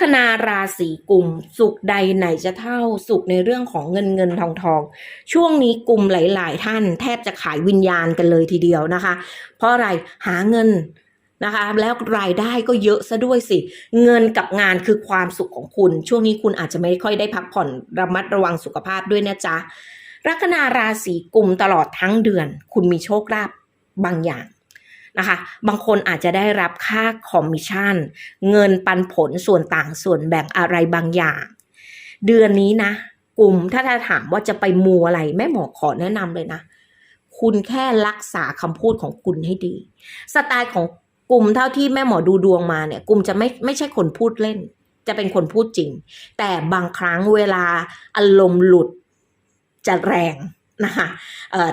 คนาราศีกุมสุขใดไหนจะเท่าสุขในเรื่องของเงินเงินทองทอง ช่วงนี้กลุ่มหลาย ๆ ท่าน แทบจะขายวิญญาณกันเลยทีเดียวนะคะ เพราะอะไรหาเงินนะคะแล้วรายได้ก็เยอะซะด้วยสิ เงินกับงานคือความสุขของคุณ ช่วงนี้คุณอาจจะไม่ค่อยได้พักผ่อนระมัดระวังสุขภาพด้วยนะจ๊ะลัคนาราศีกุมตลอดทั้งเดือน คุณมีโชคลาภบางอย่าง นะคะ บางคนอาจจะได้รับค่าคอมมิชชั่น เงินปันผลส่วนต่างส่วนแบ่งอะไรบางอย่าง เดือนนี้นะ กลุ่มถ้าถ้าถามว่าจะไปมูอะไรแม่หมอขอแนะนำเลยนะ คุณแค่รักษาคำพูดของคุณให้ดี สไตล์ของกลุ่มเท่าที่แม่หมอดูดวงมาเนี่ย กลุ่มจะไม่ไม่ใช่คนพูดเล่น จะเป็นคนพูดจริง แต่บางครั้งเวลาอารมณ์หลุดจะแรงนะคะ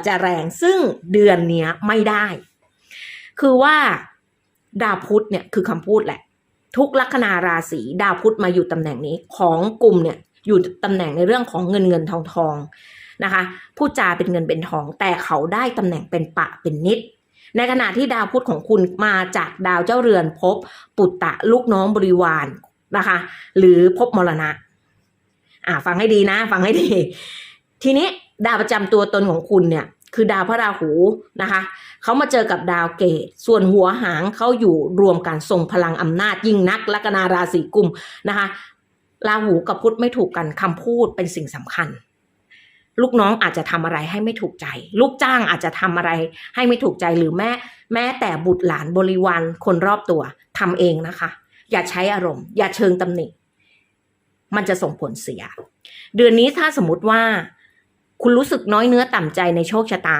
จะแรงซึ่งเดือนนี้ไม่ได้ คือว่าดาวพุธเนี่ยคือคำพูดแหละ ทุกลัคนาราศีดาวพุธมาอยู่ตำแหน่งนี้ของกลุ่มเนี่ยอยู่ตำแหน่งในเรื่องของเงินเงินทองทองนะคะพูดจาเป็นเงินเป็นทอง แต่เขาได้ตำแหน่งเป็นปะเป็นนิด ในขณะที่ดาวพุธของคุณมาจากดาวเจ้าเรือนภพปุตตะลูกน้องบริวารนะคะ หรือภพมรณะอ่าฟังให้ดีนะ ฟังให้ดี ทีนี้ดาวประจำตัวตนของคุณเนี่ย คือดาวพระราหูนะคะเขามาเจอกับดาวเกต ส่วนหัวหางเขาอยู่รวมกันทรงพลังอำนาจยิ่งนักลัคนาราศีกุมนะคะราหูกับพุธไม่ถูกกันคำพูดเป็นสิ่งสำคัญ ลูกน้องอาจจะทำอะไรให้ไม่ถูกใจ ลูกจ้างอาจจะทำอะไรให้ไม่ถูกใจหรือแม้แม้แต่บุตรหลานบริวารคนรอบตัวทำเองนะคะ อย่าใช้อารมณ์ อย่าเชิงตำหนิมันจะส่งผลเสีย เดือนนี้ถ้าสมมติว่า คุณรู้สึกน้อยเนื้อต่ำใจในโชคชะตา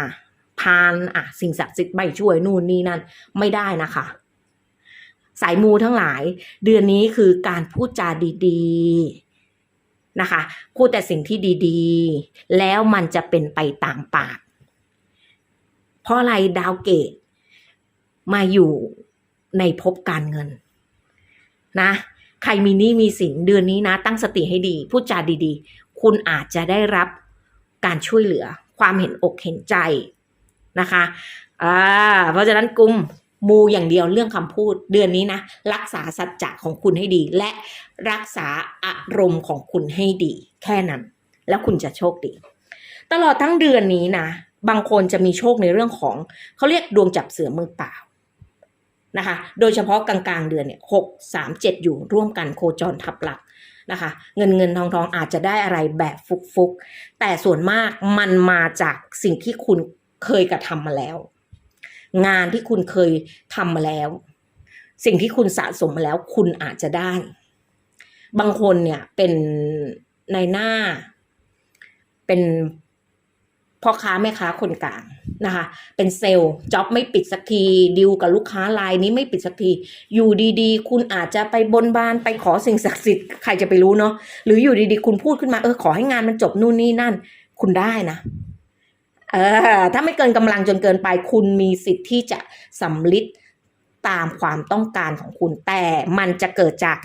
พานอะ สิ่งศักดิ์สิทธิ์ไม่ช่วยนู่นนี่นั่นไม่ได้นะคะ สายมูทั้งหลาย เดือนนี้คือการพูดจาดีๆนะคะ พูดแต่สิ่งที่ดีๆ แล้วมันจะเป็นไปตามปาก เพราะอะไรดาวเกตมาอยู่ในภพการเงิน นะ ใครมีหนี้มีสินเดือนนี้นะ ตั้งสติให้ดี พูดจาดีๆ คุณอาจจะได้รับ การช่วยเหลือ ความเห็นอกเห็นใจนะคะอ่าเพราะฉะนั้นกลุ่มมูอย่างเดียวเรื่องคำพูดเดือนนี้นะ รักษาสัจจะของคุณให้ดี และรักษาอารมณ์ของคุณให้ดี แค่นั้น แล้วคุณจะโชคดี ตลอดทั้งเดือนนี้นะบางคนจะมีโชคในเรื่องของเขาเรียกดวงจับเสือมือเปล่านะคะ โดยเฉพาะกลางๆเดือนเนี่ยหกสามเจ็ดอยู่ร่วมกันโคจรทับหลัก นะคะ เงินเงินทองทองอาจจะได้อะไรแบบฟุกฟุกๆ แต่ส่วนมากมันมาจากสิ่งที่คุณเคยกระทำมาแล้ว งานที่คุณเคยทำมาแล้ว สิ่งที่คุณสะสมมาแล้วคุณอาจจะได้ บางคนเนี่ยเป็นในหน้า เป็นพ่อค้าแม่ค้าคนกลาง นะคะ เป็นเซลล์จ็อบไม่ปิดสักทีดิวกับลูกค้ารายนี้ไม่ปิดสักที อยู่ดีๆ คุณอาจจะไปบนบานไปขอสิ่งศักดิ์สิทธิ์ใครจะไปรู้เนาะหรืออยู่ดีๆ คุณพูดขึ้นมาเออขอให้งานมันจบนู่นนี่นั่น คุณได้นะเออถ้าไม่เกินกำลังจนเกินไป คุณมีสิทธิ์ที่จะสำลิดตามความต้องการของคุณ แต่มันจะเกิดจาก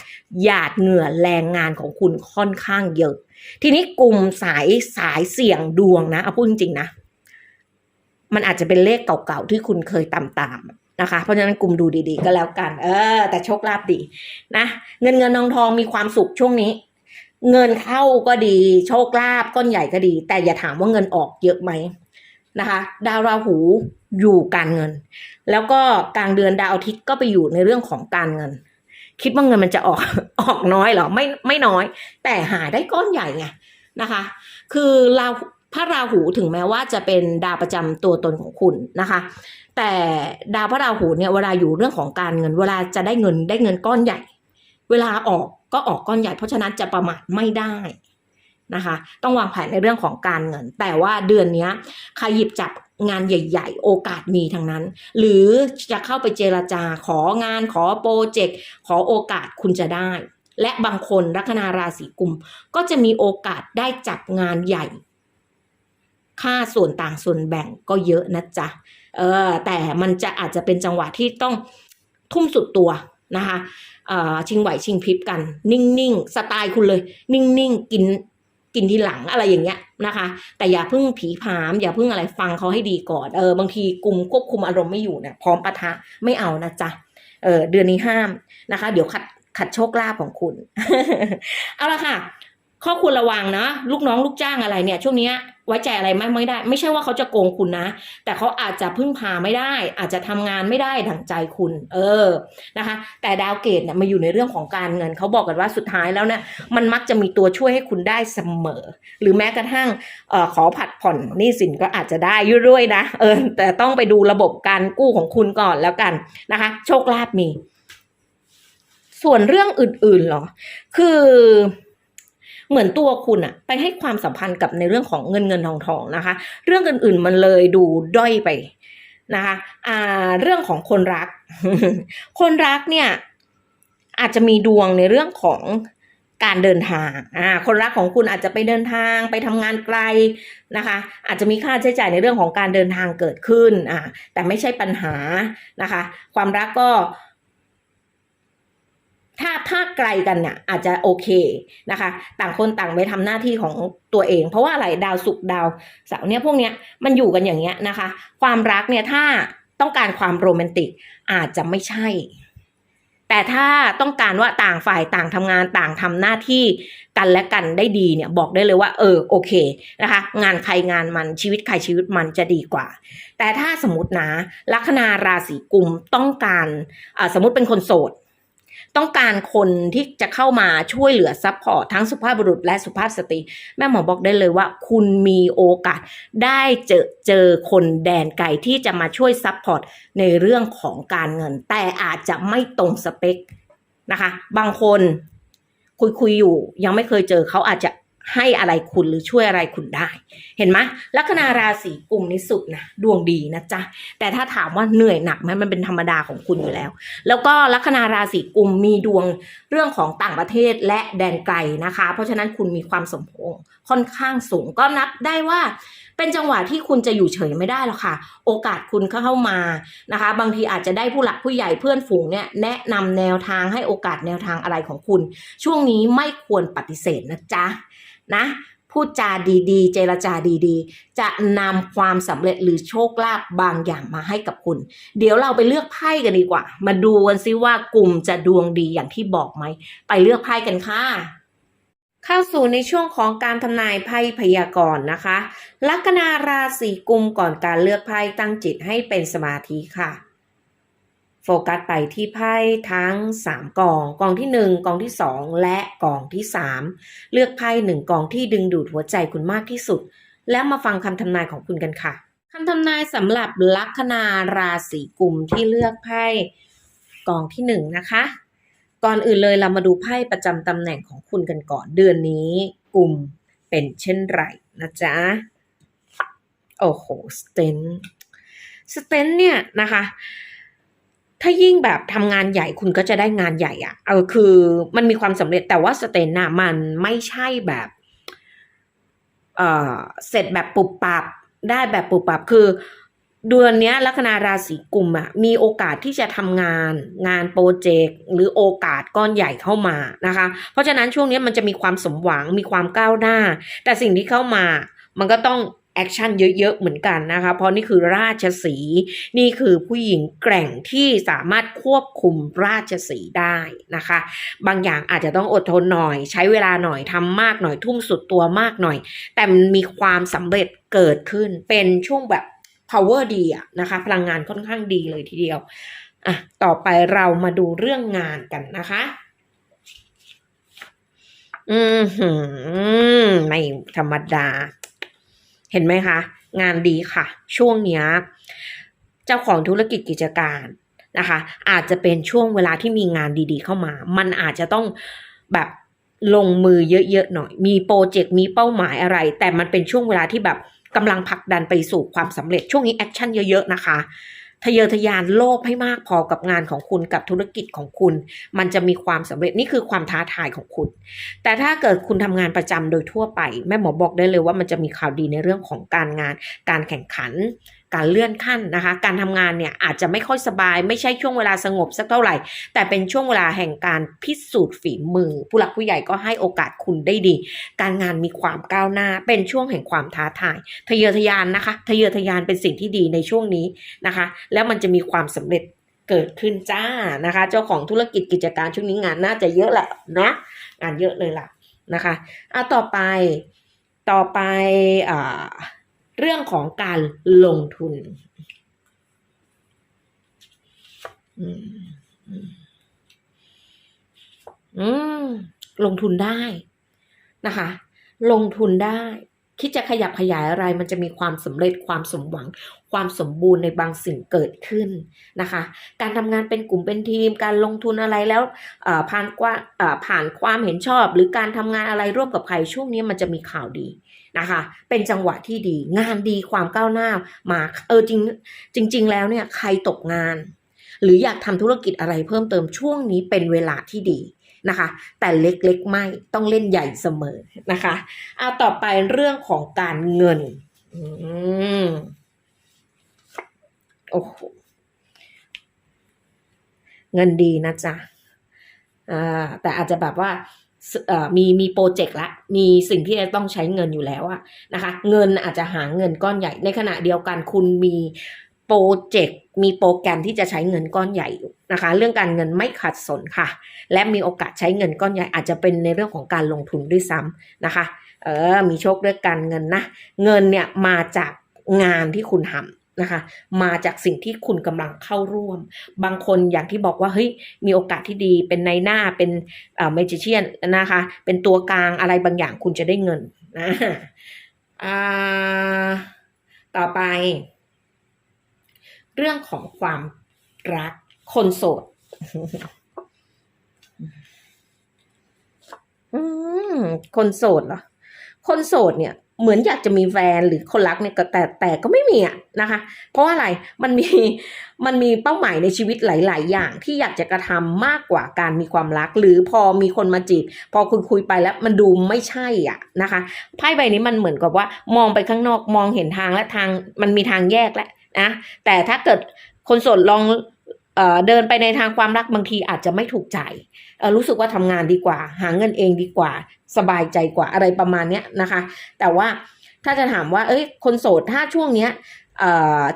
หยาดเหงื่อแรงงานของคุณค่อนข้างเยอะ ทีนี้กลุ่มสายสายเสี่ยงดวงนะเอาพูดจริงๆนะ มันอาจจะเป็นเลขเก่าๆที่คุณเคยตามๆนะคะเพราะฉะนั้นกลุ่มดูดีๆ ก็แล้วกัน เออ แต่โชคลาภดีนะเงินเงินทองทองมีความสุขช่วงนี้ เงินเข้าก็ดีโชคลาภก้อนใหญ่ก็ดี แต่อย่าถามว่าเงินออกเยอะไหมนะคะ ดาวราหูอยู่การเงิน แล้วก็กลางเดือนดาวอาทิตย์ก็ไปอยู่ในเรื่องของการเงิน คิดว่าเงินมันจะออกออกน้อยเหรอไม่ไม่น้อย แต่หาได้ก้อนใหญ่ไงนะคะ คือรา พระราหูถึงแม้ว่าจะเป็นดาวประจำตัวตนของคุณนะคะ แต่ดาวพระราหูเนี่ยเวลาอยู่เรื่องของการเงิน เวลาจะได้เงินได้เงินก้อนใหญ่ เวลาออกก็ออกก้อนใหญ่ เพราะฉะนั้นจะประมาทไม่ได้นะคะ ต้องวางแผนในเรื่องของการเงิน แต่ว่าเดือนนี้ใครหยิบจับงานใหญ่ ๆ โอกาสมีทั้งนั้น หรือจะเข้าไปเจราจาของานขอโปรเจกต์ขอโอกาสคุณจะได้ และบางคนลัคนาราศีกุมก็จะมีโอกาสได้จับงานใหญ่ ค่าส่วนต่างส่วนแบ่งก็เยอะนะจ๊ะเออแต่มันจะอาจจะเป็นจังหวะที่ต้องทุ่มสุดตัวนะคะเอ่อชิงไหวชิงพริบกัน นิ่งๆสไตล์คุณเลย นิ่งๆกินกินทีหลังอะไรอย่างเงี้ยนะคะ แต่อย่าเพิ่งผีผาม อย่าเพิ่งอะไรฟังเขาให้ดีก่อนเออบางทีกลุ่มควบคุมอารมณ์ไม่อยู่เนี่ยพร้อมปะทะไม่เอานะจ๊ะเออเดือนนี้ห้ามนะคะ เดี๋ยวขัดขัดโชคลาภของคุณ เอาละค่ะ ข้อควรระวังนะ ลูกน้องลูกจ้างอะไรเนี่ย ช่วงนี้ไว้ใจอะไรไม่ไม่ได้ ไม่ใช่ว่าเขาจะโกงคุณนะ แต่เขาอาจจะพึ่งพาไม่ได้ อาจจะทำงานไม่ได้ดั่งใจคุณ เออนะคะ แต่ดาวเกตเนี่ยมาอยู่ในเรื่องของการเงินเขาบอกกันว่าสุดท้ายแล้วเนี่ยมันมักจะมีตัวช่วยให้คุณได้เสมอ หรือแม้กระทั่งออขอผัดผ่อนหนี้สินก็อาจจะได้ยู่ด้วยนะเออแต่ต้องไปดูระบบการกู้ของคุณก่อนแล้วกันนะคะ โชคลาภมี ส่วนเรื่องอื่นๆหรอ คือ เหมือนตัวคุณอะไปให้ความสัมพันธ์กับในเรื่องของเงินเงินทองทองนะคะ เรื่องอื่นๆมันเลยดูด้อยไปนะคะอ่าเรื่องของคนรัก คนรักเนี่ยอาจจะมีดวงในเรื่องของการเดินทางอ่าคนรักของคุณอาจจะไปเดินทางไปทำงานไกลนะคะ อาจจะมีค่าใช้จ่ายในเรื่องของการเดินทางเกิดขึ้นอ่าแต่ไม่ใช่ปัญหานะคะ ความรักก็ ถ้าถ้าไกลกันเนี่ยอาจจะโอเคนะคะ ต่างคนต่างไปทำหน้าที่ของตัวเอง เพราะว่าอะไรดาวศุกร์ดาวเสาร์เนี่ยพวกเนี้ยมันอยู่กันอย่างเงี้ยนะคะ ความรักเนี่ยถ้าต้องการความโรแมนติกอาจจะไม่ใช่ แต่ถ้าต้องการว่าต่างฝ่ายต่างทำงานต่างทำหน้าที่กันและกันได้ดีเนี่ยบอกได้เลยว่า เออโอเคนะคะ งานใครงานมันชีวิตใครชีวิตมันจะดีกว่า แต่ถ้าสมมตินะลัคนาราศีกุมต้องการสมมติเป็นคนโสด ต้องการคนที่จะเข้ามาช่วยเหลือซัพพอร์ตทั้งสุภาพบุรุษและสุภาพสตรี แม่หมอบอกได้เลยว่า คุณมีโอกาสได้เจอเจอคนแดนไกลที่จะมาช่วยซัพพอร์ตในเรื่องของการเงิน แต่อาจจะไม่ตรงสเปคนะคะ บางคนคุยคุยอยู่ยังไม่เคยเจอเขาอาจจะ ให้อะไรคุณหรือช่วยอะไรคุณได้ เห็นไหมลัคนาราศีกุมนี่สุดนะดวงดีนะจ๊ะแต่ถ้าถามว่าเหนื่อยหนักไหมมันเป็นธรรมดาของคุณอยู่แล้ว แล้วก็ลัคนาราศีกุมมีดวงเรื่องของต่างประเทศและแดนไกลนะคะ เพราะฉะนั้นคุณมีความสมพงค่อนข้างสูงก็นับได้ว่าเป็นจังหวะที่คุณจะอยู่เฉยไม่ได้หรอกค่ะ โอกาสคุณเข้ามานะคะ บางทีอาจจะได้ผู้หลักผู้ใหญ่เพื่อนฝูงเนี่ยแนะนำแนวทางให้โอกาสแนวทางอะไรของคุณ ช่วงนี้ไม่ควรปฏิเสธนะจ๊ะ นะพูดจาดีๆ เจรจาดีๆ จะนำความสำเร็จหรือโชคลาภบางอย่างมาให้กับคุณ เดี๋ยวเราไปเลือกไพ่กันดีกว่า มาดูกันซิว่ากลุ่มจะดวงดีอย่างที่บอกไหม ไปเลือกไพ่กันค่ะ เข้าสู่ในช่วงของการทำนายไพ่พยากรณ์นะคะ ลัคนาราศีกุมก่อนการเลือกไพ่ตั้งจิตให้เป็นสมาธิค่ะ โฟกัสไปที่ไพ่ทั้ง 3กอง กองที่ 1 กองที่ 2 และกองที่ 3 เลือกไพ่หนึ่งกองที่ดึงดูดหัวใจคุณมากที่สุด แล้วมาฟังคำทำนายของคุณกันค่ะคำทำนายสำหรับลัคนาราศีกุมที่เลือกไพ่กองที่ 1 นะคะ ก่อนอื่นเลยเรามาดูไพ่ประจำตำแหน่งของคุณกันก่อนเดือนนี้กลุ่มเป็นเช่นไรนะจ๊ะ โอ้โหสเตนสเตนเนี่ยนะคะ ถ้ายิ่งแบบทำงานใหญ่คุณก็จะได้งานใหญ่อะเออคือมันมีความสำเร็จแต่ว่าสเตนน่ะมันไม่ใช่แบบเออเสร็จแบบปุบปับได้แบบปุบปับคือเดือนเนี้ยลัคนาราศีกุมอะมีโอกาสที่จะทำงานงานโปรเจกต์หรือโอกาสก้อนใหญ่เข้ามานะคะ เพราะฉะนั้นช่วงนี้มันจะมีความสมหวังมีความก้าวหน้า แต่สิ่งที่เข้ามา มันก็ต้อง แอคชั่นเยอะๆเหมือนกันนะคะเพราะนี่คือราชสีนี่คือผู้หญิงแกร่งที่สามารถควบคุมราชสีได้นะคะ บางอย่างอาจจะต้องอดทนหน่อย ใช้เวลาหน่อยทำมากหน่อยทุ่มสุดตัวมากหน่อย แต่มันมีความสำเร็จเกิดขึ้นเป็นช่วงแบบ power ดีอะนะคะ พลังงานค่อนข้างดีเลยทีเดียวอะต่อไปเรามาดูเรื่องงานกันนะคะอืมไม่ธรรมดา เห็นไหมคะ งานดีค่ะ ช่วงเนี้ยเจ้าของธุรกิจกิจการนะคะ อาจจะเป็นช่วงเวลาที่มีงานดีๆ เข้ามา มันอาจจะต้องแบบลงมือเยอะๆหน่อย มีโปรเจกต์มีเป้าหมายอะไร แต่มันเป็นช่วงเวลาที่แบบกำลังผลักดันไปสู่ความสำเร็จช่วงนี้แอคชั่นเยอะๆนะคะ ทะเยอทะยานโลภให้มากพอกับงานของคุณกับธุรกิจของคุณ มันจะมีความสำเร็จนี่คือความท้าทายของคุณ แต่ถ้าเกิดคุณทำงานประจำโดยทั่วไป แม่หมอบอกได้เลยว่ามันจะมีข่าวดีในเรื่องของการงานการแข่งขัน การเลื่อนขั้นนะคะ การทำงานเนี่ยอาจจะไม่ค่อยสบาย ไม่ใช่ช่วงเวลาสงบสักเท่าไหร่ แต่เป็นช่วงเวลาแห่งการพิสูจน์ฝีมือ ผู้หลักผู้ใหญ่ก็ให้โอกาสคุณได้ดี การงานมีความก้าวหน้า เป็นช่วงแห่งความท้าทายทะเยอทะยานนะคะทะเยอทะยานเป็นสิ่งที่ดีในช่วงนี้นะคะ แล้วมันจะมีความสำเร็จเกิดขึ้นจ้านะคะ เจ้าของธุรกิจกิจการช่วงนี้งานน่าจะเยอะแหละนะงานเยอะเลยล่ะนะคะอะต่อไปต่อไปอ่า เรื่องของการลงทุน อืมลงทุนได้นะคะ ลงทุนได้คิดจะขยับขยายอะไรมันจะมีความสำเร็จความสมหวัง ความสมบูรณ์ในบางสิ่งเกิดขึ้นนะคะ การทำงานเป็นกลุ่มเป็นทีม การลงทุนอะไรแล้วผ่านกว่าผ่านความเห็นชอบ หรือการทำงานอะไรร่วมกับใครช่วงนี้มันจะมีข่าวดี นะคะ เป็นจังหวะที่ดี งานดีความก้าวหน้ามาเออจริงจริง ๆ แล้วเนี่ยใครตกงาน หรืออยากทำธุรกิจอะไรเพิ่มเติมช่วงนี้เป็นเวลาที่ดีนะคะ แต่เล็กๆไม่ต้องเล่นใหญ่เสมอนะคะเอาต่อไปเรื่องของการเงินอืมโอ้โหเงินดีนะจ๊ะอ่าแต่อาจจะแบบว่า มีมีโปรเจกต์ละมีสิ่งที่จะต้องใช้เงินอยู่แล้วอะนะคะ เงินอาจจะหาเงินก้อนใหญ่ ในขณะเดียวกันคุณมีโปรเจกต์มีโปรแกรมที่จะใช้เงินก้อนใหญ่อยู่นะคะ เรื่องการเงินไม่ขัดสนค่ะ และมีโอกาสใช้เงินก้อนใหญ่ อาจจะเป็นในเรื่องของการลงทุนด้วยซ้ำนะคะ เออ มีโชคเรื่องการเงินนะ เงินเนี่ยมาจากงานที่คุณทำ นะคะ มาจากสิ่งที่คุณกำลังเข้าร่วม บางคนอย่างที่บอกว่าเฮ้ยมีโอกาสที่ดีเป็นในหน้าเป็นเอ่อเมจิเชียนนะคะ เป็นตัวกลางอะไรบางอย่างคุณจะได้เงินนะอ่าต่อไป เรื่องของความรักคนโสดคนโสดเหรอ คนโสดเนี่ย เหมือนอยากจะมีแฟนหรือคนรักเนี่ยก็แต่แต่ก็ไม่มีอะนะคะ เพราะว่าอะไรมันมีมันมีเป้าหมายในชีวิตหลาย ๆ อย่างที่อยากจะกระทำมากกว่าการมีความรัก หรือพอมีคนมาจีบ พอคุยคุยไปแล้วมันดูไม่ใช่อะนะคะไพ่ใบนี้มันเหมือนกับว่ามองไปข้างนอกมองเห็นทางและทางมันมีทางแยกแล้วนะแต่ถ้าเกิดคนโสดลอง เดินไปในทางความรักบางทีอาจจะไม่ถูกใจรู้สึกว่าทำงานดีกว่า หาเงินเองดีกว่า สบายใจกว่าอะไรประมาณเนี้ยนะคะ แต่ว่าถ้าจะถามว่า เอ้ย คนโสดถ้าช่วงเนี้ย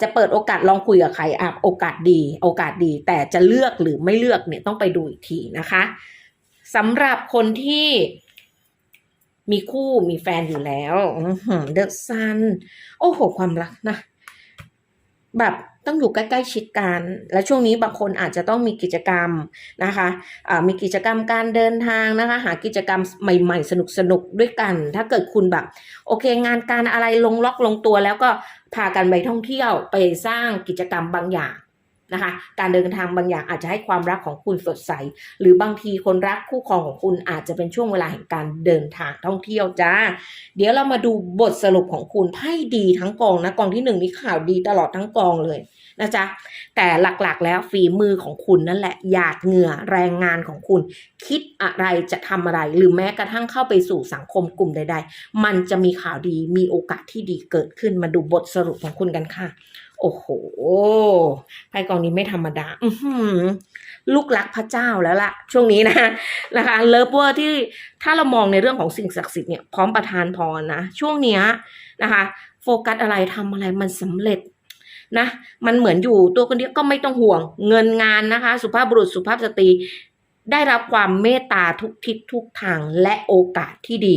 จะเปิดโอกาสลองคุยกับใครอะโอกาสดี โอกาสดี แต่จะเลือกหรือไม่เลือกเนี่ยต้องไปดูอีกทีนะคะสำหรับคนที่มีคู่มีแฟนอยู่แล้วเดอะซัน โอ้โห ความรักนะ แบบ ต้องอยู่ใกล้ๆชิดกัน และช่วงนี้บางคนอาจจะต้องมีกิจกรรมนะคะะมีกิจกรรมการเดินทางนะคะ หากิจกรรมใหม่ๆ สนุกๆด้วยกัน ถ้าเกิดคุณแบบ โอเคงานการอะไรลงล็อกลงตัว แล้วก็พากันไปท่องเที่ยวไปสร้างกิจกรรมบางอย่าง นะคะ การเดินทางบางอย่างอาจจะให้ความรักของคุณสดใส หรือบางทีคนรักคู่ครองของคุณอาจจะเป็นช่วงเวลาแห่งการเดินทางท่องเที่ยวจ้า เดี๋ยวเรามาดูบทสรุปของคุณไพ่ดีทั้งกองนะกองที่หนึ่งนี่ข่าวดีตลอดทั้งกองเลยนะจ๊ะแต่หลักๆแล้วฝีมือของคุณนั่นแหละหยาดเหงื่อแรงงานของคุณ คิดอะไรจะทำอะไร หรือแม้กระทั่งเข้าไปสู่สังคมกลุ่มใด ๆ มันจะมีข่าวดีมีโอกาสที่ดีเกิดขึ้นมาดูบทสรุปของคุณกันค่ะ โอ้โหไพ่กองนี้ไม่ธรรมดาอือหือลูกรักพระเจ้าแล้วล่ะ ช่วงนี้นะนะคะเลิฟเวอร์ที่ถ้าเรามองในเรื่องของสิ่งศักดิ์สิทธิ์เนี่ยพร้อมประทานพรนะ ช่วงเนี้ยนะคะ โฟกัสอะไรทำอะไรมันสำเร็จนะ มันเหมือนอยู่ตัวคนเดียวก็ไม่ต้องห่วง เงินงานนะคะ สุภาพบุรุษสุภาพสตรีได้รับความเมตตาทุกทิศทุกทางและโอกาสที่ดี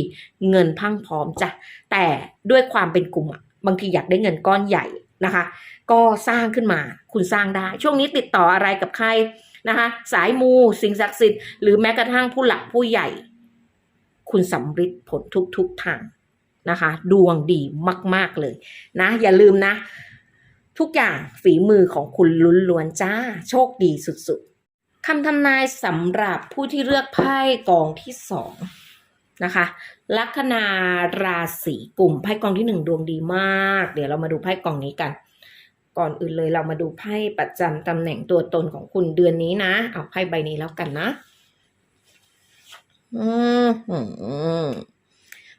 เงินพังพร้อมจ้ะแต่ด้วยความเป็นกลุ่มอะบางทีอยากได้เงินก้อนใหญ่ นะคะ ก็สร้างขึ้นมาคุณสร้างได้ ช่วงนี้ติดต่ออะไรกับใครนะคะ สายมูสิ่งศักดิ์สิทธิ์หรือแม้กระทั่งผู้หลักผู้ใหญ่ คุณสำฤทธิ์ผลทุกๆทางนะคะ ดวงดีมากๆเลยนะ อย่าลืมนะ ทุกอย่างฝีมือของคุณลุ้นล้วนจ้า โชคดีสุดๆคำทำนายสำหรับผู้ที่เลือกไพ่กองที่สอง นะคะ ลัคนาราศีกลุ่มไพ่กองที่หนึ่งดวงดีมาก เดี๋ยวเรามาดูไพ่กองนี้กัน ก่อนอื่นเลยเรามาดูไพ่ประจำตำแหน่งตัวตนของคุณเดือนนี้นะ เอาไพ่ใบนี้แล้วกันนะอืม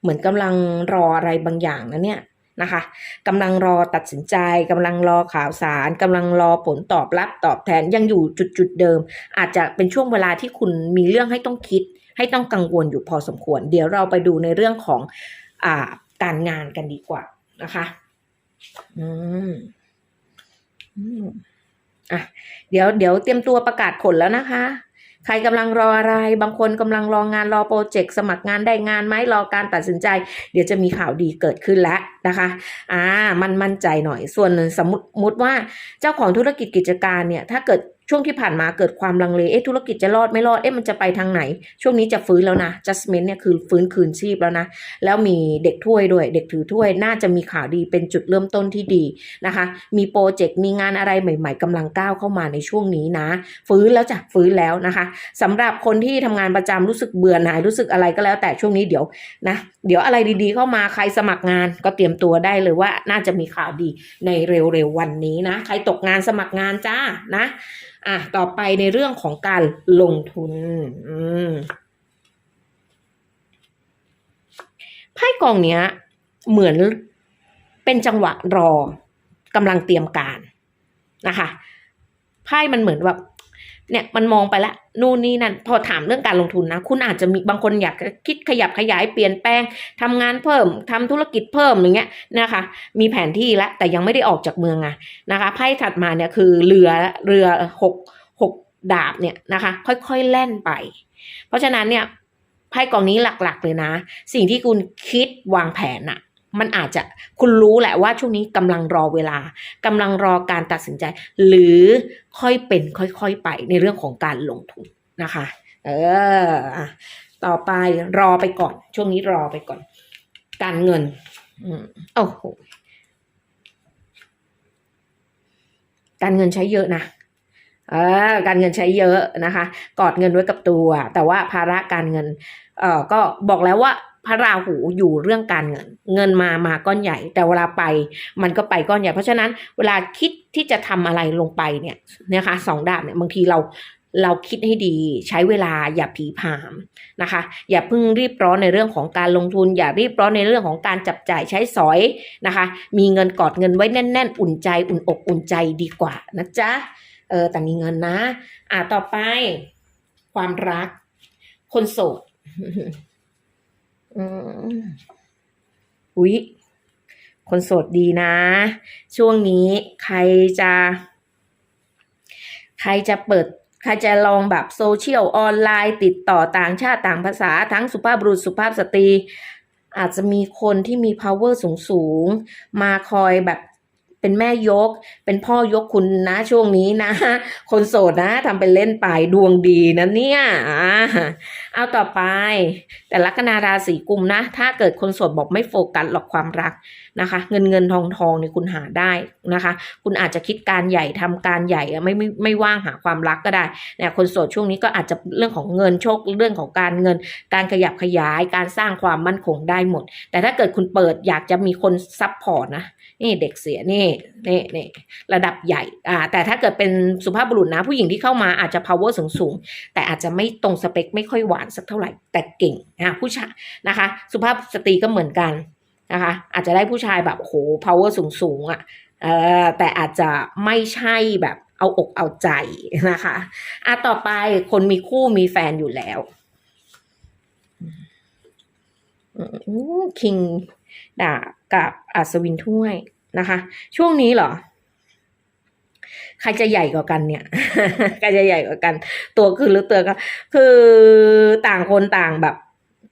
เหมือนกำลังรออะไรบางอย่างนะเนี่ยนะคะกำลังรอตัดสินใจกำลังรอข่าวสารกำลังรอผลตอบรับตอบแทนยังอยู่จุดจุดเดิม อาจจะเป็นช่วงเวลาที่คุณมีเรื่องให้ต้องคิด ให้ต้องกังวลอยู่พอสมควร เดี๋ยวเราไปดูในเรื่องของอการงานกันดีกว่านะคะ อืมอืมอะเดี๋ยวเดี๋ยวเตรียมตัวประกาศผลแล้วนะคะ ใครกำลังรออะไร บางคนกำลังรองานรอโปรเจกต์สมัครงานได้งานไหมรอการตัดสินใจ เดี๋ยวจะมีข่าวดีเกิดขึ้นแล้วนะคะอ่ามันมั่นใจหน่อย ส่วนสมมติสมมติว่าเจ้าของธุรกิจกิจการเนี่ย ถ้าเกิด ช่วงที่ผ่านมาเกิดความลังเล เอ๊ะธุรกิจจะรอดไม่รอด เอ๊ะมันจะไปทางไหน ช่วงนี้จะฟื้นแล้วนะ justment เนี่ยคือฟื้นคืนชีพแล้วนะ แล้วมีเด็กถ้วยด้วย เด็กถือถ้วยน่าจะมีข่าวดีเป็นจุดเริ่มต้นที่ดีนะคะ มีโปรเจกต์มีงานอะไรใหม่ ๆกำลังก้าวเข้ามาในช่วงนี้นะ ฟื้นแล้วจ้ะฟื้นแล้วนะคะสำหรับคนที่ทำงานประจำรู้สึกเบื่อหน่ายรู้สึกอะไรก็แล้วแต่ช่วงนี้เดี๋ยวนะเดี๋ยวอะไรดีๆ เข้ามาใครสมัครงานก็เตรียมตัวได้เลยว่าน่าจะมีข่าวดีในเร็วๆวันนี้นะ ใครตกงานสมัครงานจ้านะ อะต่อไปในเรื่องของการลงทุน อืมไพ่กองเนี้ย เหมือนเป็นจังหวะรอกำลังเตรียมการนะคะไพ่มันเหมือนแบบ เนี่ยมันมองไปแล้วนู่นนี่นั่นพอถามเรื่องการลงทุนนะ คุณอาจจะมีบางคนอยากคิดขยับขยายเปลี่ยนแปลงทำงานเพิ่มทำธุรกิจเพิ่มอย่างเงี้ยนะคะ มีแผนที่แล้วแต่ยังไม่ได้ออกจากเมืองอะนะคะไพ่ถัดมาเนี่ยคือเรือเรือหกหกดาบเนี่ยนะคะ ค่อยๆแล่นไป เพราะฉะนั้นเนี่ยไพ่กองนี้หลักๆเลยนะ สิ่งที่คุณคิดวางแผนอะ มันอาจจะคุณรู้แหละว่าช่วงนี้กำลังรอเวลากำลังรอการตัดสินใจ หรือค่อยเป็นค่อยๆไปในเรื่องของการลงทุนนะคะ เออต่อไปรอไปก่อน ช่วงนี้รอไปก่อน การเงินอืมโอ้โหการเงินใช้เยอะนะเออการเงินใช้เยอะนะคะ กอดเงินไว้กับตัว แต่ว่าภาระการเงิน เอ่อก็บอกแล้วว่า พระราหูอยู่เรื่องการเงิน เงินมามาก้อนใหญ่ แต่เวลาไปมันก็ไปก้อนใหญ่ เพราะฉะนั้นเวลาคิดที่จะทำอะไรลงไปเนี่ยนะคะสองดาบเนี่ยบางทีเราเราคิดให้ดีใช้เวลาอย่าผีผามนะคะ อย่าเพิ่งรีบร้อนในเรื่องของการลงทุน อย่ารีบร้อนในเรื่องของการจับจ่ายใช้สอยนะคะ มีเงินกอดเงินไว้แน่น ๆ อุ่นใจอุ่นอกอุ่นใจดีกว่านะจ๊ะเออแต่มีเงินนะ อ่าต่อไป ความรัก คนโสด อุ๊ย คนโสดดีนะ ช่วงนี้ใครจะ ใครจะเปิด ใครจะลองแบบโซเชียลออนไลน์ ติดต่อต่างชาติต่างภาษาทั้งสุภาพบุรุษสุภาพสตรีอาจจะมีคนที่มี power สูงสูงมาคอยแบบ เป็นแม่ยก เป็นพ่อยกคุณนะช่วงนี้นะ คนโสดนะทำเป็นเล่นไปดวงดีนะเนี่ยอ่าเอาต่อไป แต่ลัคนาราศีกุมนะ ถ้าเกิดคนโสดบอกไม่โฟกัสหรอกความรักนะคะ เงินเงินทองทองเนี่ยคุณหาได้นะคะ คุณอาจจะคิดการใหญ่ทำการใหญ่ไม่ไม่ไม่ว่างหาความรักก็ได้เนี่ยคนโสดช่วงนี้ก็อาจจะเรื่องของเงินโชคเรื่องของการเงิน การขยับขยายการสร้างความมั่นคงได้หมด แต่ถ้าเกิดคุณเปิดอยากจะมีคนซับพอร์ตนะนี่เด็กเสียนี่นี่นี่ระดับใหญ่อ่าแต่ถ้าเกิดเป็นสุภาพบุรุษนะผู้หญิงที่เข้ามาอาจจะ power สูงสูงแต่อาจจะไม่ตรงสเปคไม่ค่อยหวานสักเท่าไหร่แต่เก่งอ่าผู้ชายนะคะ สุภาพสตรีก็เหมือนกันนะคะ อาจจะได้ผู้ชายแบบโห power สูงสูงอะเออแต่อาจจะไม่ใช่แบบเอาอกเอาใจนะคะอะต่อไปคนมีคู่มีแฟนอยู่แล้วคิงดาบกับอัศวินถ้วย นะคะ ช่วงนี้เหรอใครจะใหญ่กว่ากันเนี่ย ใครจะใหญ่กว่ากัน ตัวคือหรือตัวก็คือต่างคนต่างแบบ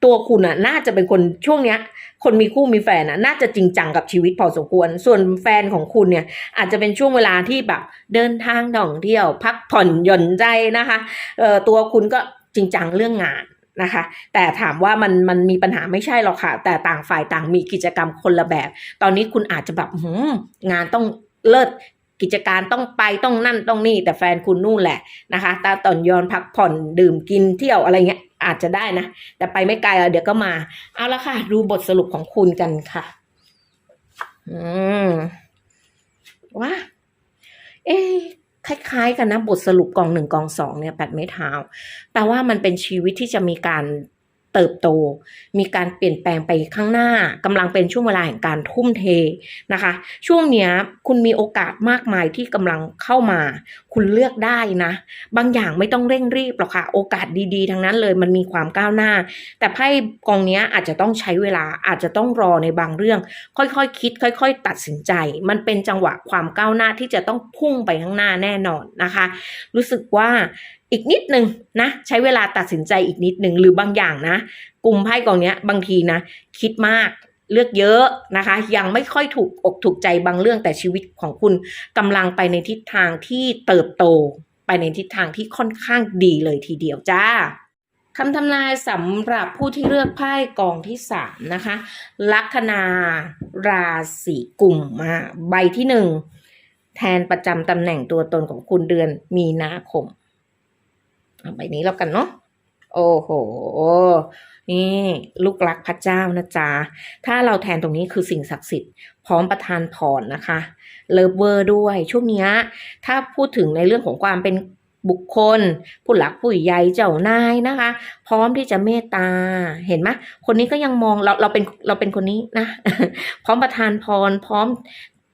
ตัวคุณอะน่าจะเป็นคนช่วงเนี้ย คนมีคู่มีแฟนอะน่าจะจริงจังกับชีวิตพอสมควร ส่วนแฟนของคุณเนี่ย อาจจะเป็นช่วงเวลาที่แบบ เดินทางท่องเที่ยว พักผ่อนหย่อนใจนะคะเอ่อตัวคุณก็จริงจังเรื่องงาน นะคะ แต่ถามว่ามันมันมีปัญหาไม่ใช่หรอกค่ะ แต่ต่างฝ่ายต่างมีกิจกรรมคนละแบบ ตอนนี้คุณอาจจะแบบืงานต้องเลิศกิจการต้องไปต้องนั่นต้องนี่ แต่แฟนคุณนู่นแหละนะคะตาตอนยอนพักผ่อนดื่มกินเที่ยวอะไรเงี้ยอาจจะได้นะ แต่ไปไม่ไกลเดี๋ยวก็มา เอาละค่ะ ดูบทสรุปของคุณกันค่ะ อืมว่าเอ๊ คล้ายๆ กันนะบทสรุปกองหนึ่งกองสองเนี่ยแปดไม้เท้าแปลว่ามันเป็นชีวิตที่จะมีการเติบโต มีการเปลี่ยนแปลงไปข้างหน้ากำลังเป็นช่วงเวลาแห่งการทุ่มเทนะคะ ช่วงเนี้ยคุณมีโอกาสมากมายที่กำลังเข้ามา คุณเลือกได้นะ บางอย่างไม่ต้องเร่งรีบหรอกค่ะ โอกาสดีๆ ทั้งนั้นเลยมันมีความก้าวหน้า แต่ไพ่กองนี้อาจจะต้องใช้เวลาอาจจะต้องรอในบางเรื่อง ค่อยๆคคิด ค่อย ๆ ตัดสินใจ มันเป็นจังหวะความก้าวหน้าที่จะต้องพุ่งไปข้างหน้าแน่นอนนะคะ รู้สึกว่าอีกนิดหนึ่งนะใช้เวลาตัดสินใจอีกนิดหนึ่งหรือบางอย่างนะ กลุ่มไพ่กองนี้บางทีนะ คิดมาก เลือกเยอะนะคะ ยังไม่ค่อยถูกอกถูกใจบางเรื่องแต่ชีวิตของคุณกำลังไปในทิศทางที่เติบโต ไปในทิศทางที่ค่อนข้างดีเลยทีเดียวจ้าคำทำนายสำหรับผู้ที่เลือกไพ่กองที่สามนะคะ ลัคนาราศีกลุ่มมาใบที่หนึ่งแทนประจำตำแหน่งตัวตนของคุณเดือนมีนาคมใบนี้แล้วกันเนาะโอ้โห นี่ลูกรักพระเจ้านะจ๊ะ ถ้าเราแทนตรงนี้คือสิ่งศักดิ์สิทธิ์พร้อมประทานพรนะคะ เลิฟเวอร์ด้วย ช่วงนี้ถ้าพูดถึงในเรื่องของความเป็นบุคคล ผู้หลักผู้ใหญ่เจ้านายนะคะ พร้อมที่จะเมตตาเห็นไหมคนนี้ก็ยังมองเราเราเป็นเราเป็นคนนี้นะ พร้อมประทานพร พร้อม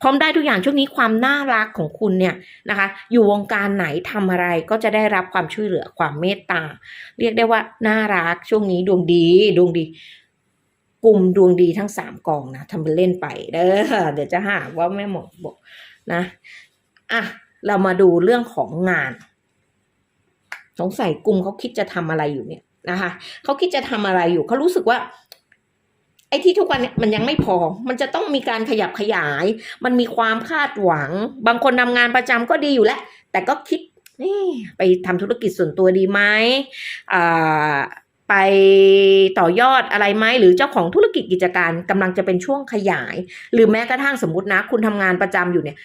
พร้อมได้ทุกอย่างช่วงนี้ความน่ารักของคุณเนี่ยนะคะ อยู่วงการไหนทำอะไรก็จะได้รับความช่วยเหลือความเมตตา เรียกได้ว่าน่ารักช่วงนี้ดวงดีดวงดีกลุ่มดวงดีทั้งสามกองนะทำเป็นเล่นไปเด้อเดี๋ยวจะหาว่าแม่หมอบอกนะอะเรามาดูเรื่องของงาน สงสัยกลุ่มเขาคิดจะทำอะไรอยู่เนี่ยนะคะเขาคิดจะทำอะไรอยู่เขารู้สึกว่า ไอ้ที่ทุกวันเนี่ยมันยังไม่พอ มันจะต้องมีการขยับขยาย มันมีความคาดหวัง บางคนทำงานประจำก็ดีอยู่แล้ว แต่ก็คิดนี่ไปทำธุรกิจส่วนตัวดีไหมอ่าไปต่อยอดอะไรไหมหรือเจ้าของธุรกิจกิจการกำลังจะเป็นช่วงขยาย หรือแม้กระทั่งสมมตินะ คุณทำงานประจำอยู่เนี่ย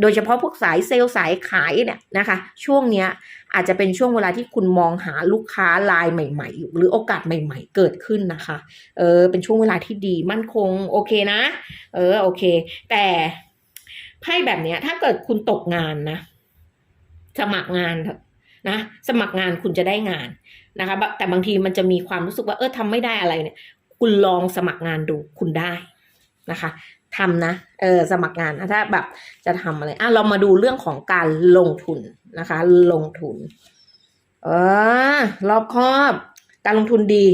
โดยเฉพาะพวกสายเซลล์สายขายเนี่ยนะคะ ช่วงเนี้ยอาจจะเป็นช่วงเวลาที่คุณมองหาลูกค้ารายใหม่ ๆ อยู่ หรือโอกาสใหม่ ๆ เกิดขึ้นนะคะ เออ เป็นช่วงเวลาที่ดีมั่นคงโอเคนะ เออโอเค แต่ไพ่แบบเนี้ย ถ้าเกิดคุณตกงานนะ สมัครงานนะสมัครงานคุณจะได้งานนะคะบะแต่บางทีมันจะมีความรู้สึกว่าเออทำไม่ได้อะไรเนี่ย คุณลองสมัครงานดูคุณได้นะคะ ทำนะเออสมัครงานนะถ้าแบบจะทำอะไรอะเรามาดูเรื่องของการลงทุนนะคะ ลงทุนเออรอบคอบ การลงทุนดี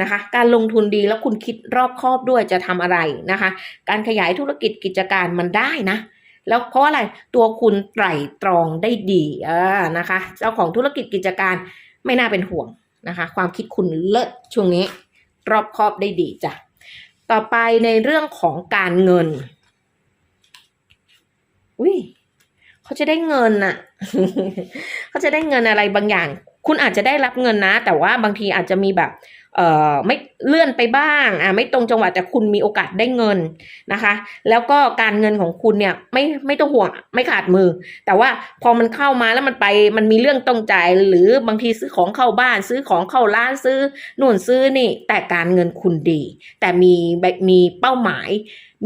นะคะ การลงทุนดีแล้วคุณคิดรอบคอบด้วยจะทำอะไรนะคะ การขยายธุรกิจกิจการมันได้นะแล้วเพราะอะไรตัวคุณไตร่ตรองได้ดีเออนะคะ เจ้าของธุรกิจกิจการไม่น่าเป็นห่วงนะคะ ความคิดคุณเลิศช่วงนี้ รอบคอบได้ดีจ้ะ ต่อไปในเรื่องของการเงิน อุ้ยเขาจะได้เงินน่ะ เขาจะได้เงินอะไรบางอย่าง คุณอาจจะได้รับเงินนะ แต่ว่าบางทีอาจจะมีแบบ เอ่อไม่เลื่อนไปบ้างอ่าไม่ตรงจังหวะแต่คุณมีโอกาสได้เงินนะคะ แล้วก็การเงินของคุณเนี่ยไม่ไม่ต้องห่วงไม่ขาดมือ แต่ว่าพอมันเข้ามาแล้วมันไปมันมีเรื่องต้องจ่ายหรือบางทีซื้อของเข้าบ้าน ซื้อของเข้าร้านซื้อนู่นซื้อนี่แต่การเงินคุณดี แต่มีแบมีเป้าหมาย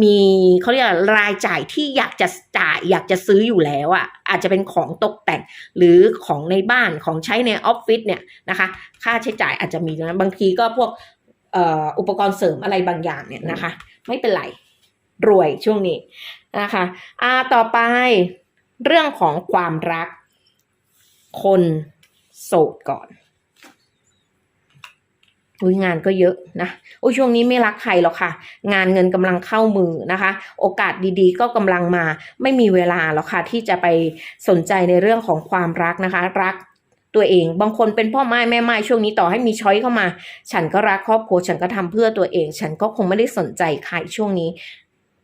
มีเขาเรียกอะไรรายจ่ายที่อยากจะจ่ายอยากจะซื้ออยู่แล้วอะ่ะอาจจะเป็นของตกแต่งหรือของในบ้านของใช้ในออฟฟิศเนี่ยนะคะค่าใช้จ่ายอาจจะมีนะบางทีก็พวกเอ่ออุปกรณ์เสริมอะไรบางอย่างเนี่ยนะคะ ไม่เป็นไรรวยช่วงนี้นะคะอ่าต่อไปเรื่องของความรัก คนโสดก่อน อุ้ยงานก็เยอะนะโอ้ช่วงนี้ไม่รักใครหรอกค่ะ งานเงินกำลังเข้ามือนะคะ โอกาสดีๆ ก็กำลังมาไม่มีเวลาหรอกค่ะ ที่จะไปสนใจในเรื่องของความรักนะคะ รักตัวเอง บางคนเป็นพ่อไม้แม่ไม้ช่วงนี้ต่อให้มีช้อยเข้ามา ฉันก็รักครอบครัวฉันก็ทำเพื่อตัวเอง ฉันก็คงไม่ได้สนใจใครช่วงนี้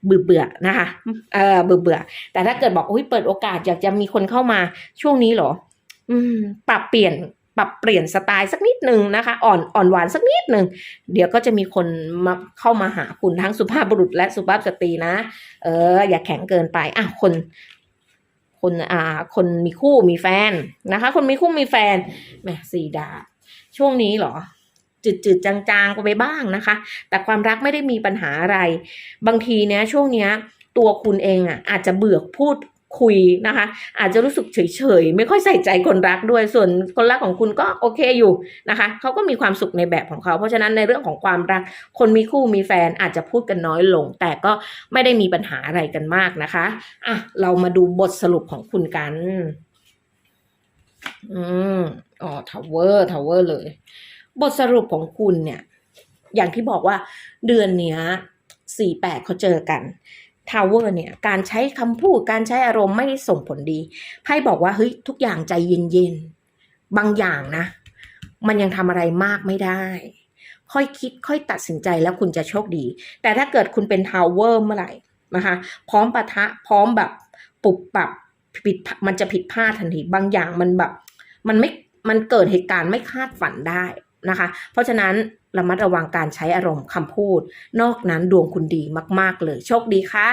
เบื่อเบื่อๆนะคะเออเบื่อเบื่อๆแต่ถ้าเกิดบอกอุ้ยเปิดโอกาสอยากจะมีคนเข้ามาช่วงนี้หรอ อืม ปรับเปลี่ยน ปรับเปลี่ยนสไตล์สักนิดหนึ่งนะคะ อ่อนอ่อนหวานสักนิดหนึ่งเดี๋ยวก็จะมีคนมาเข้ามาหาคุณทั้งสุภาพบุรุษและสุภาพสตรีนะ เออ อย่าแข็งเกินไปอะคนคนอ่าคนมีคู่มีแฟนนะคะ คนมีคู่มีแฟนแหมสีดา ช่วงนี้เหรอ จืดๆจางๆไปบ้างนะคะ แต่ความรักไม่ได้มีปัญหาอะไร บางทีเนี้ยช่วงเนี้ยตัวคุณเองอะอาจจะเบื่อพูด คุยนะคะ อาจจะรู้สึกเฉยๆ ไม่ค่อยใส่ใจคนรักด้วยส่วนคนรักของคุณก็โอเคอยู่นะคะเขาก็มีความสุขในแบบของเขา เพราะฉะนั้นในเรื่องของความรัก คนมีคู่มีแฟนอาจจะพูดกันน้อยลง แต่ก็ไม่ได้มีปัญหาอะไรกันมากนะคะอะเรามาดูบทสรุปของคุณกัน อืมอ๋อทาวเวอร์ทาวเวอร์เลย บทสรุปของคุณเนี่ย อย่างที่บอกว่าเดือนเนี้ยสี่แปดเขาเจอกัน ทาวเวอร์เนี่ยการใช้คำพูดการใช้อารมณ์ไม่ได้ส่งผลดีไพ่บอกว่าเฮ้ยทุกอย่างใจเย็นๆ บางอย่างนะ มันยังทำอะไรมากไม่ได้ ค่อยคิดค่อยตัดสินใจแล้วคุณจะโชคดี แต่ถ้าเกิดคุณเป็นทาวเวอร์เมื่อไหร่นะคะพร้อมปะทะพร้อมแบบปุบปรับผิดมันจะผิดพลาดทันทีบางอย่างมันแบบ มันไม่มันเกิดเหตุการณ์ไม่คาดฝันได้ นะคะ เพราะฉะนั้นระมัดระวังการใช้อารมณ์คำพูด นอกนั้นดวงคุณดีมาก ๆ เลย โชคดีค่ะ